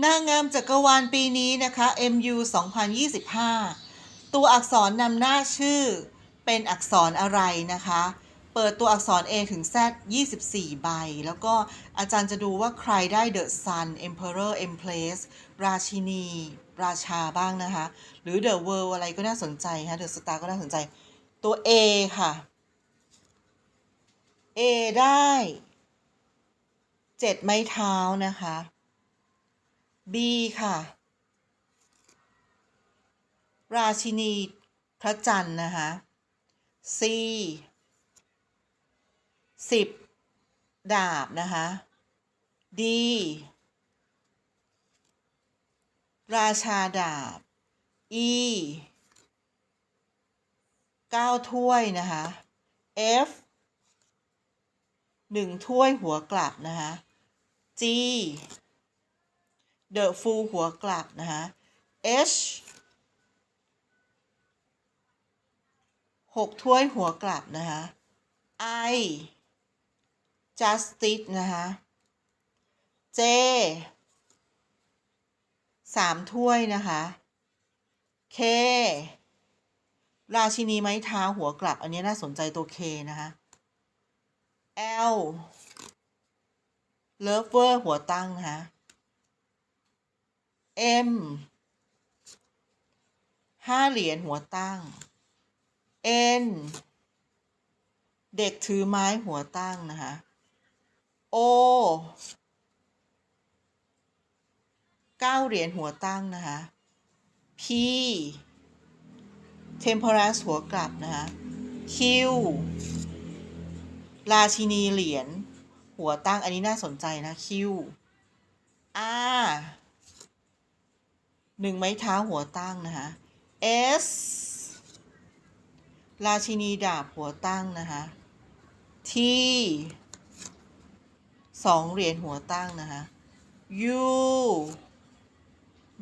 นางงามจักรวาลปีนี้นะคะ MU 2025 ตัวอักษรนำหน้าชื่อเป็นอักษรอะไรนะคะ เปิดตัวอักษร A ถึง Z 24 ใบ แล้วก็อาจารย์จะดูว่าใครได้ The Sun Emperor Empress ราชินี ราชาบ้างนะคะ หรือ The World อะไรก็น่าสนใจค่ะ The Star ก็น่าสนใจ ตัว A ค่ะ A ได้ 7 ไม้เท้านะคะ B ค่ะ ราชินีพระจันทร์นะคะ C สิบดาบนะคะ D ราชาดาบ E เก้าถ้วยนะคะ F หนึ่งถ้วยหัวกลับนะคะ G The Fool หัวกลับนะคะ H หกถ้วยหัวกลับนะคะ I Justice นะคะ J สามถ้วยนะคะ K ราชินีไม้เท้าหัวกลับ อันนี้น่าสนใจตัว K นะคะ L Lover หัวตั้งนะคะ M ห้าเหรียญหัวตั้ง N เด็กถือไม้หัวตั้งนะคะ O เก้าเหรียญหัวตั้งนะคะ P Temperance หัวกลับนะคะ Q ราชินีเหรียญหัวตั้งอันนี้น่าสนใจนะ Q R หนึ่งไม้เท้าหัวตั้งนะคะ S ราชินีดาบหัวตั้งนะคะ T สองเหรียญหัวตั้งนะคะ U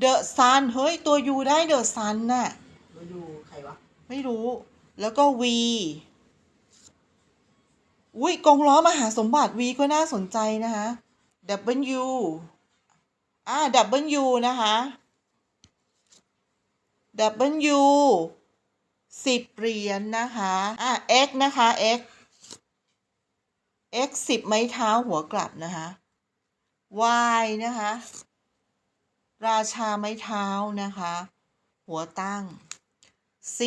The Sun เฮ้ย ตัว U ได้ The Sun น่ะมาดูใครวะ ไม่รู้ แล้วก็ V อุ้ยกงล้อมหาสมบัติ V ก็น่าสนใจนะคะ W อ่า W นะคะ W สิบเหรียญนะคะอะ X นะคะ X X สิบไม้เท้าหัวกลับนะคะ Y นะคะ ราชาไม้เท้านะคะ หัวตั้ง C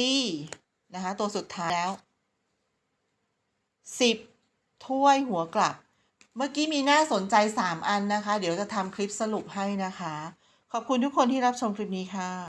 นะคะ ตัวสุดท้ายแล้วสิบถ้วยหัวกลับ เมื่อกี้มีน่าสนใจ 3 อันนะคะ เดี๋ยวจะทำคลิปสรุปให้นะคะ ขอบคุณทุกคนที่รับชมคลิปนี้ค่ะ